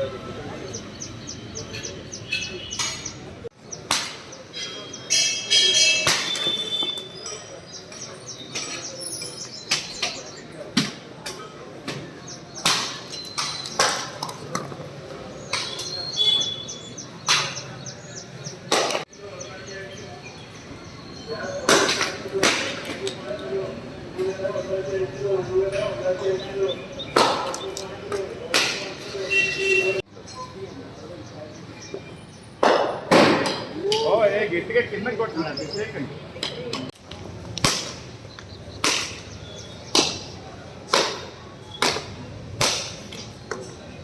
further. గట్టిగా కింద కొట్టున్నాడు చేయకండి.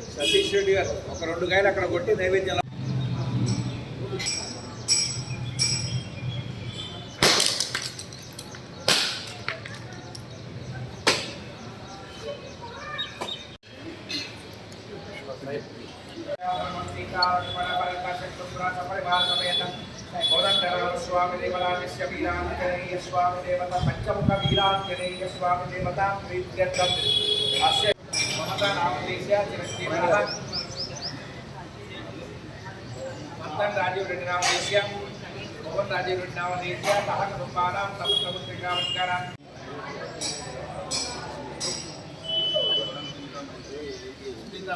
సతీష్ రెడ్డి గారు ఒక రెండు కాయలు అక్కడ కొట్టి నైవేద్యం స్వామి स्वामिदेवस्य वीराञ्जनेय स्वामिदेवता पञ्चमुखवीराञ्जनेय स्वामिदेवता प्रीत्यर्थम् अस्य महता नामदेशः चिरस्तीवः भक्तन् राजीव रेड्डिनामदेशः भुवन् राजीव रेड्डिनामदेशः सः कुटुम्बानां सप्तमुद्रिकामस्कारान्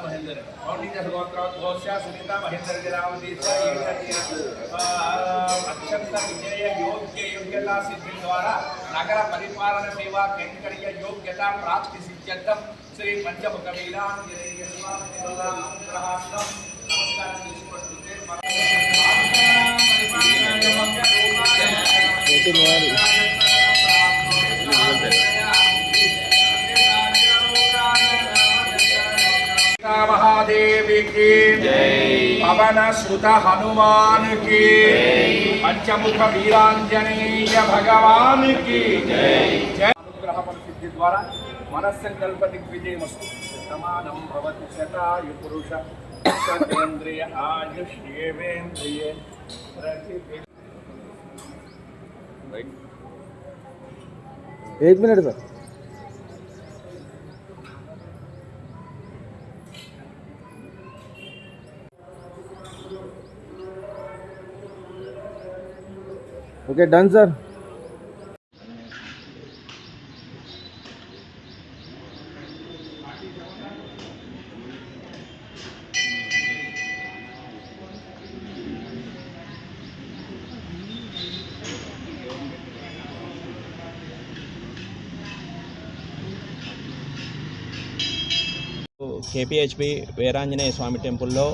सुनीता महेंद्र। और नीज गोत्रोद्घोष्या सुनीता महेंद्र जलावती अत्यंत विजय योग्य योग्यता सिद्धि द्वारा नगर परिपालन सेवा कैंकर्य योग्यता प्राप्ति सिद्ध श्री पंचम कबीरांजनेय नमस्कार परिपालन की पवन सुत हनुमान की पंचमुख वीरांजनेय भगवान की जय अनुग्रह सिद्धि द्वारा मनस्संकल्प दिग्विजयमस्तु समानं भवति शतायु पुरुष सतेन्द्रिय आयुष्येवेन्द्रिये प्रतिष्ठित एक minute sir okay done sir KPHB Veeranjaneya Swamy టెంపుల్లో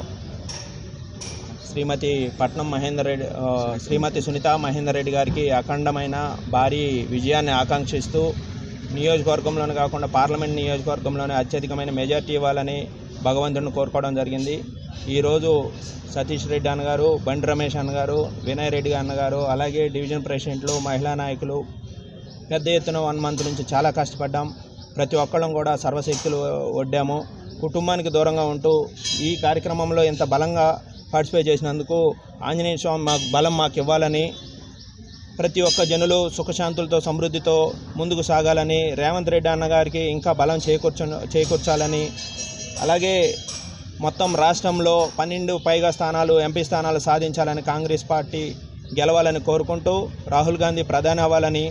శ్రీమతి పట్నం మహేందర్ రెడ్డి శ్రీమతి సునీత మహేందర్ రెడ్డి గారికి అఖండమైన భారీ విజయాన్ని ఆకాంక్షిస్తూ నియోజకవర్గంలోనే కాకుండా పార్లమెంట్ నియోజకవర్గంలోనే అత్యధికమైన మెజార్టీ ఇవ్వాలని భగవంతుడిని కోరుకోవడం జరిగింది. ఈరోజు సతీష్ రెడ్డి అన్నగారు బండి రమేష్ అన్నగారు వినయ్ రెడ్డి అన్నగారు అలాగే డివిజన్ ప్రెసిడెంట్లు మహిళా నాయకులు పెద్ద ఎత్తున వన్ మంత్ నుంచి చాలా కష్టపడ్డాం. ప్రతి ఒక్కళ్ళం కూడా సర్వశక్తులు ఒడ్డాము కుటుంబానికి దూరంగా ఉంటూ ఈ కార్యక్రమంలో ఇంత బలంగా పార్టిసిపేట్ చేసినందుకు ఆంజనేయ స్వామి మాకు బలం మాకు ఇవ్వాలని ప్రతి ఒక్క జనులు సుఖశాంతులతో సమృద్ధితో ముందుకు సాగాలని రేవంత్ రెడ్డి అన్నగారికి ఇంకా బలం చేకూర్చ చేకూర్చాలని అలాగే మొత్తం రాష్ట్రంలో పన్నెండు పైగా స్థానాలు ఎంపీ స్థానాలు సాధించాలని కాంగ్రెస్ పార్టీ గెలవాలని కోరుకుంటూ రాహుల్ గాంధీ ప్రధాని అవ్వాలని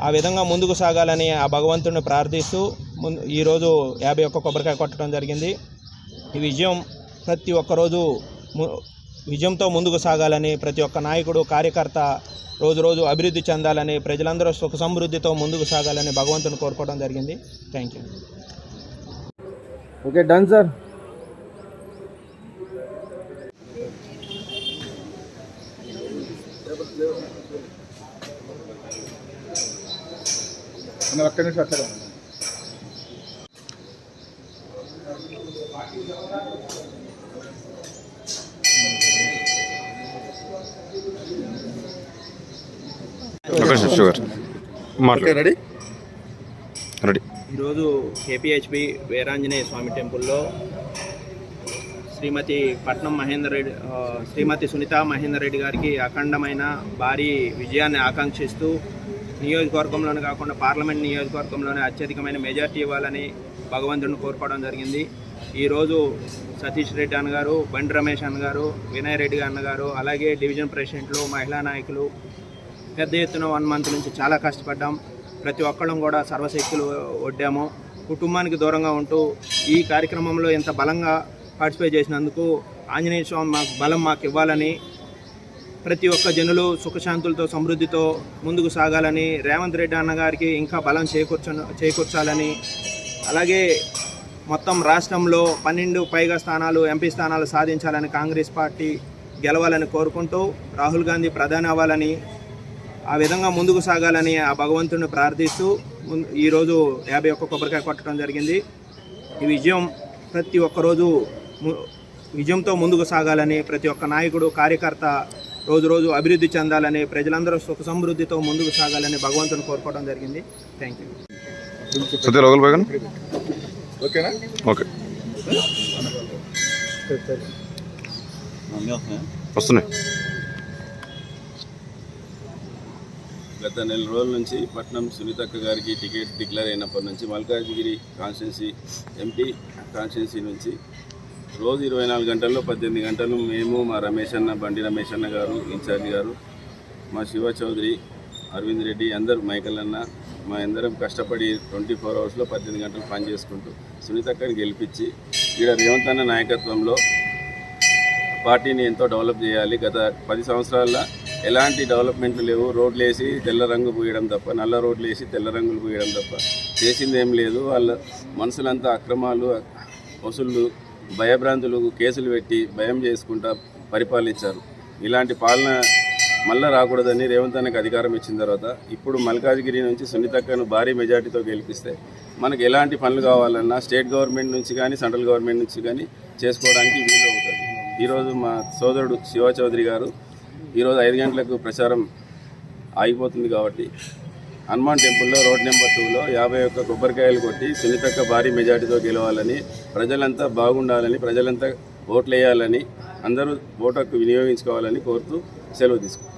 ఆ విధంగా ముందుకు సాగాలని ఆ భగవంతుడిని ప్రార్థిస్తూ ముందు ఈరోజు యాభై ఒక్క కొబ్బరికాయ కొట్టడం జరిగింది. ఈ విజయం ప్రతి ఒక్కరోజు విజయంతో ముందుకు సాగాలని ప్రతి ఒక్క నాయకుడు కార్యకర్త రోజు రోజు అభివృద్ధి చెందాలని ప్రజలందరూ సుఖ సమృద్ధితో ముందుకు సాగాలని భగవంతుని కోరుకోవడం జరిగింది. Thank you okay done sir మాట్లాడు రెడీ రెడీ ఈరోజు కేపీహెచ్పి వీరాంజనేయ స్వామి టెంపుల్లో శ్రీమతి పట్నం మహేందర్ రెడ్డి శ్రీమతి సునీత మహేందర్ రెడ్డి గారికి అఖండమైన భారీ విజయాన్ని ఆకాంక్షిస్తూ నియోజకవర్గంలోనే కాకుండా పార్లమెంట్ నియోజకవర్గంలోనే అత్యధికమైన మెజార్టీ ఇవ్వాలని భగవంతుడిని కోరుకోవడం జరిగింది. ఈరోజు సతీష్ రెడ్డి అన్నగారు బండి రమేష్ అన్నగారు వినయ్ రెడ్డి అన్నగారు అలాగే డివిజన్ ప్రెసిడెంట్లు మహిళా నాయకులు పెద్ద ఎత్తున వన్ మంత్ నుంచి చాలా కష్టపడ్డాం. ప్రతి ఒక్కళ్ళం కూడా సర్వశక్తులు ఒడ్డాము. కుటుంబానికి దూరంగా ఉంటూ ఈ కార్యక్రమంలో ఇంత బలంగా పార్టిసిపేట్ చేసినందుకు ఆంజనేయ స్వామి మాకు బలం మాకు ఇవ్వాలని ప్రతి ఒక్క జనులు సుఖశాంతులతో సమృద్ధితో ముందుకు సాగాలని రేవంత్ రెడ్డి అన్నగారికి ఇంకా బలం చేకూర్చ చేకూర్చాలని అలాగే మొత్తం రాష్ట్రంలో పన్నెండు పైగా స్థానాలు ఎంపీ స్థానాలు సాధించాలని కాంగ్రెస్ పార్టీ గెలవాలని కోరుకుంటూ రాహుల్ గాంధీ ప్రధాని అవ్వాలని ఆ విధంగా ముందుకు సాగాలని ఆ భగవంతుడిని ప్రార్థిస్తూ ఈరోజు యాభై ఒక్క కొబ్బరికాయ కొట్టడం జరిగింది. ఈ విజయం ప్రతి ఒక్కరోజు విజయంతో ముందుకు సాగాలని ప్రతి ఒక్క నాయకుడు కార్యకర్త రోజు రోజు అభివృద్ధి చెందాలని ప్రజలందరూ సుఖ సమృద్ధితో ముందుకు సాగాలని భగవంతుని కోరుకోవడం జరిగింది. Thank you okay. వస్తున్నాయి. గత నెల రోజుల నుంచి పట్నం సునీతక్క గారికి టికెట్ డిక్లేర్ అయినప్పటి నుంచి మల్కాజ్గిరి కాన్స్టిట్యున్సీ ఎంపీ కాన్స్టిట్యున్సీ నుంచి రోజు ఇరవై నాలుగు గంటల్లో పద్దెనిమిది గంటలు మేము మా రమేష్ అన్న బండి రమేష్ అన్న గారు ఇన్ఛార్జ్ గారు మా శివ చౌదరి అరవింద్ రెడ్డి అందరు మైకల్ అన్న మా అందరం కష్టపడి ట్వంటీ ఫోర్ అవర్స్లో పద్దెనిమిది గంటలు పని చేసుకుంటూ సునీతక్కని గెలిపించి ఈడ రేవంత్ అన్న నాయకత్వంలో పార్టీని ఎంతో డెవలప్ చేయాలి. గత పది సంవత్సరాల్లో ఎలాంటి డెవలప్మెంట్లు లేవు. రోడ్లు వేసి తెల్ల రంగు పూయడం తప్ప నల్ల రోడ్లు వేసి తెల్ల రంగులు పూయడం తప్ప చేసింది ఏం లేదు. వాళ్ళ మనుషులంతా అక్రమాలు వసూళ్ళు భయభ్రాంతులు కేసులు పెట్టి భయం చేసుకుంటా పరిపాలించారు. ఇలాంటి పాలన మళ్ళా రాకూడదని రేవంత్ అన్నకు అధికారం ఇచ్చిన తర్వాత ఇప్పుడు మల్కాజ్గిరి నుంచి సునీతక్కను భారీ మెజార్టీతో గెలిపిస్తే మనకు ఎలాంటి పనులు కావాలన్నా స్టేట్ గవర్నమెంట్ నుంచి కానీ సెంట్రల్ గవర్నమెంట్ నుంచి కానీ చేసుకోవడానికి వీలు అవుతుంది. ఈరోజు మా సోదరుడు శివ చౌదరి గారు ఈరోజు ఐదు గంటలకు ప్రచారం ఆగిపోతుంది కాబట్టి హనుమాన్ టెంపుల్లో రోడ్ నెంబర్ టూలో యాభై ఒక్క కొబ్బరికాయలు కొట్టి సునీతక్క భారీ మెజార్టీతో గెలవాలని ప్రజలంతా బాగుండాలని ప్రజలంతా ఓట్లు వేయాలని అందరూ ఓటు హక్కు వినియోగించుకోవాలని కోరుతూ సెలవు తీసుకుంటాం